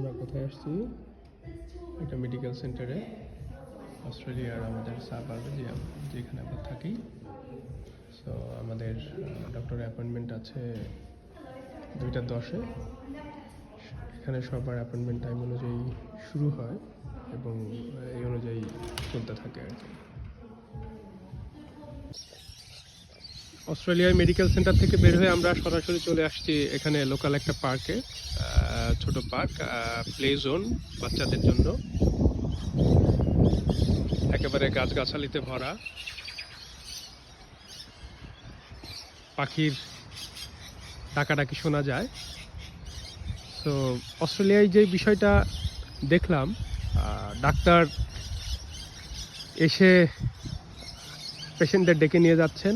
আমরা কোথায় আসছি? এটা মেডিকেল সেন্টারে অস্ট্রেলিয়ার আমাদের সাব আর্বিজিয়াম যেখানে আমরা থাকি। সো আমাদের ডক্টরের অ্যাপয়েন্টমেন্ট আছে দুইটা দশে। এখানে সবার অ্যাপয়েন্টমেন্ট টাইম অনুযায়ী শুরু হয় এবং এই অনুযায়ী চলতে থাকে আর কি। অস্ট্রেলিয়ার মেডিকেল সেন্টার থেকে বের হয়ে আমরা সরাসরি চলে আসছি এখানে লোকাল একটা পার্কে ছোট পার্ক প্লে জোন বাচ্চাদের জন্য। একেবারে গাছগাছালিতে ভরা। পাখির ডাকাডাকি শোনা যায়। তো অস্ট্রেলিয়ায় যে বিষয়টা দেখলাম ডাক্তার এসে পেশেন্টদের ডেকে নিয়ে যাচ্ছেন।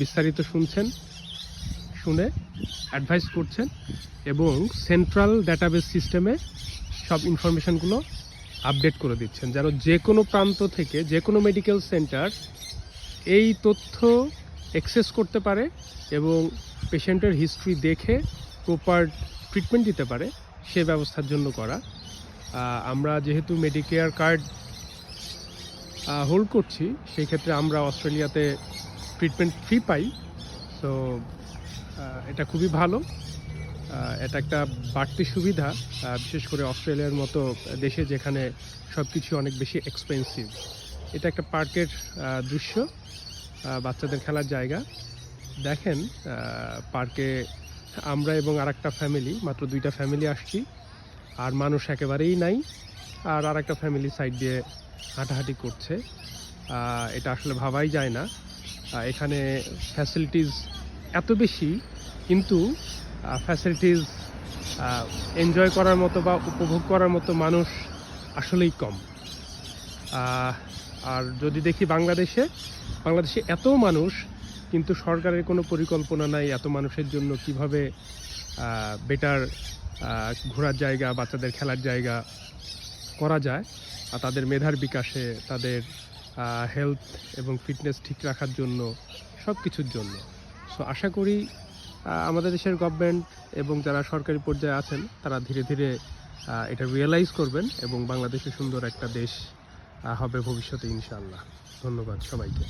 বিস্তারিত শুনছেন। শুনে অ্যাডভাইস করছেন এবং সেন্ট্রাল ডাটাবেস সিস্টেমে সব ইনফরমেশনগুলো আপডেট করে দিচ্ছেন, যেন যে কোনো প্রান্ত থেকে যে কোনো মেডিকেল সেন্টার এই তথ্য অ্যাক্সেস করতে পারে এবং পেশেন্টের হিস্ট্রি দেখে প্রপার ট্রিটমেন্ট দিতে পারে, সে ব্যবস্থার জন্য করা। আমরা যেহেতু মেডিকেয়ার কার্ড হোল্ড করছি, সেই ক্ষেত্রে আমরা অস্ট্রেলিয়াতে ট্রিটমেন্ট ফ্রি পাই। সো এটা খুবই ভালো। এটা একটা বাড়তি সুবিধা বিশেষ করে অস্ট্রেলিয়ার মতো দেশে যেখানে সব কিছু অনেক বেশি এক্সপেন্সিভ এটা একটা পার্কের দৃশ্য বাচ্চাদের খেলার জায়গা। দেখেন পার্কে আমরা এবং আরেকটা ফ্যামিলি মাত্র দুইটা ফ্যামিলি আসছি। আর মানুষ একেবারেই নাই, আর আর একটা ফ্যামিলি সাইড দিয়ে হাঁটাহাঁটি করছে। এটা আসলে ভাবাই যায় না। এখানে ফ্যাসিলিটিস এত বেশি, কিন্তু ফ্যাসিলিটিস এনজয় করার মতো বা উপভোগ করার মতো মানুষ আসলেই কম। আর যদি দেখি বাংলাদেশে বাংলাদেশে এত মানুষ, কিন্তু সরকারের কোনো পরিকল্পনা নাই এত মানুষের জন্য কীভাবে বেটার ঘোরার জায়গা, বাচ্চাদের খেলার জায়গা করা যায়, আর তাদের মেধার বিকাশে, তাদের হেলথ এবং ফিটনেস ঠিক রাখার জন্য সব কিছুর জন্য। সো আশা করি আমাদের দেশের গভর্নমেন্ট এবং যারা সরকারি পর্যায়ে আছেন, তারা ধীরে ধীরে এটা রিয়েলাইজ করবেন এবং বাংলাদেশে সুন্দর একটা দেশ হবে ভবিষ্যতে ইনশাল্লাহ ধন্যবাদ সবাইকে।